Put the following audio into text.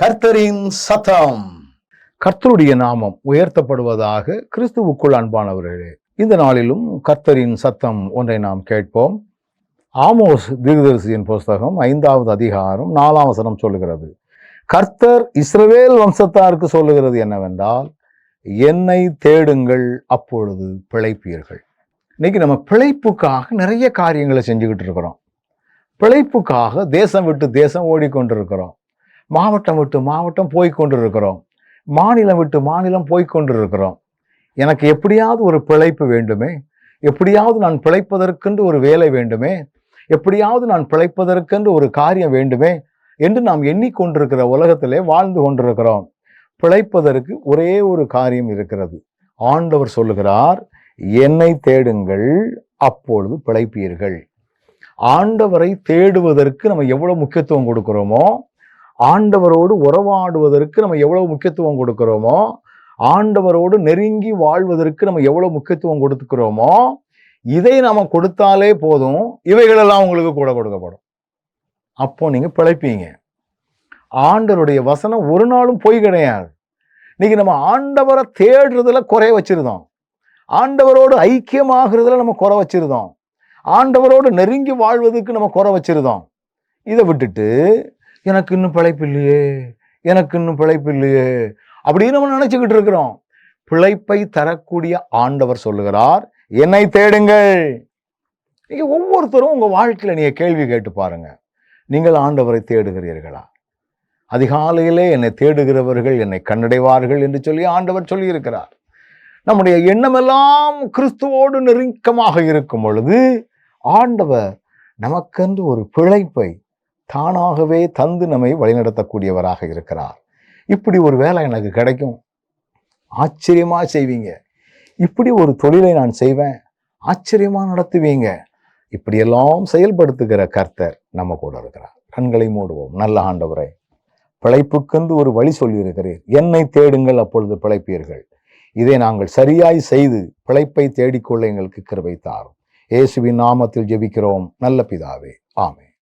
கர்த்தரின் சத்தம். கர்த்தருடைய நாமம் உயர்த்தப்படுவதாக கிறிஸ்துவுக்குள் அன்பானவர்களே இந்த நாளிலும் கர்த்தரின் சத்தம் ஒன்றை நாம் கேட்போம். ஆமோஸ் தீர்தரிசியின் புஸ்தகம் ஐந்தாவது அதிகாரம் நாலாம் வசனம் சொல்லுகிறது. கர்த்தர் இஸ்ரவேல் வம்சத்தாருக்கு சொல்லுகிறது என்னவென்றால் என்னை தேடுங்கள் அப்பொழுது பிழைப்பீர்கள். இன்னைக்கு நம்ம பிழைப்புக்காக நிறைய காரியங்களை செஞ்சுக்கிட்டு இருக்கிறோம். பிழைப்புக்காக தேசம் விட்டு தேசம் ஓடிக்கொண்டிருக்கிறோம். மாவட்டம் விட்டு மாவட்டம் போய்கொண்டிருக்கிறோம் மாநிலம் விட்டு மாநிலம் போய்கொண்டிருக்கிறோம் எனக்கு எப்படியாவது ஒரு பிழைப்பு வேண்டுமே? எப்படியாவது நான் பிழைப்பதற்கென்று ஒரு வேலை வேண்டுமே? எப்படியாவது நான் பிழைப்பதற்கென்று ஒரு காரியம் வேண்டுமே? என்று நாம் எண்ணிக்கொண்டிருக்கிற உலகத்திலே வாழ்ந்து கொண்டிருக்கிறோம். பிழைப்பதற்கு ஒரே ஒரு காரியம் இருக்கிறது. ஆண்டவர் சொல்லுகிறார் என்னை தேடுங்கள் அப்பொழுது பிழைப்பீர்கள். ஆண்டவரை தேடுவதற்கு நம்ம எவ்வளோ முக்கியத்துவம் கொடுக்குறோமோ ஆண்டவரோடு உறவாடுவதற்கு நம்ம எவ்வளவு முக்கியத்துவம் கொடுக்கிறோமோ ஆண்டவரோடு நெருங்கி வாழ்வதற்கு நம்ம எவ்வளவு முக்கியத்துவம் கொடுத்துக்கிறோமோ இதை நாம் கொடுத்தாலே போதும் இவைகளெல்லாம் உங்களுக்கு கூட கொடுக்கப்படும். அப்போ நீங்கள் பிழைப்பீங்க. ஆண்டவருடைய வசனம் ஒரு நாளும் பொய் கிடையாது. இன்னைக்கு நம்ம ஆண்டவரை தேடுறதுல குறை வச்சிருந்தோம். ஆண்டவரோடு ஐக்கியமாகிறதுல நம்ம குறை வச்சிருந்தோம். ஆண்டவரோடு நெருங்கி வாழ்வதற்கு நம்ம குறை வச்சிருந்தோம். இதை விட்டுட்டு எனக்கு இன்னும் பிழைப்பு இல்லையே எனக்கு இன்னும் பிழைப்பு இல்லையே அப்படின்னு நம்ம நினச்சிக்கிட்டு இருக்கிறோம். பிழைப்பை தரக்கூடிய ஆண்டவர் சொல்லுகிறார் என்னை தேடுங்கள். நீங்கள் ஒவ்வொருத்தரும் உங்கள் வாழ்க்கையில் நீங்கள் கேள்வி கேட்டு பாருங்க. நீங்கள் ஆண்டவரை தேடுகிறீர்களா? அதிகாலையிலே என்னை தேடுகிறவர்கள் என்னை கண்டடைவார்கள் என்று சொல்லி ஆண்டவர் சொல்லியிருக்கிறார். நம்முடைய எண்ணமெல்லாம் கிறிஸ்துவோடு நெருக்கமாக இருக்கும் பொழுது ஆண்டவர் நமக்கென்று ஒரு பிழைப்பை தானாகவே தந்து நம்மை வழிநடத்தக்கூடியவராக இருக்கிறார். இப்படி ஒரு வேலை எனக்கு கிடைக்கும். ஆச்சரியமா செய்வீங்க. இப்படி ஒரு தொழிலை நான் செய்வேன். ஆச்சரியமா நடத்துவீங்க. இப்படியெல்லாம் செயல்படுத்துகிற கர்த்தர் நம்ம கூட இருக்கிறார். கண்களை மூடுவோம். நல்ல ஆண்டவரை பிழைப்புக்கென்று ஒரு வழி சொல்லியிருக்கிறேன் என்னை தேடுங்கள் அப்பொழுது பிழைப்பீர்கள். இதை நாங்கள் சரியாய் செய்து பிழைப்பை தேடிக்கொள்ள எங்களுக்கு கிருபை தாரும். இயேசுவின் நாமத்தில் ஜெபிக்கிறோம். நல்ல பிதாவே. ஆமே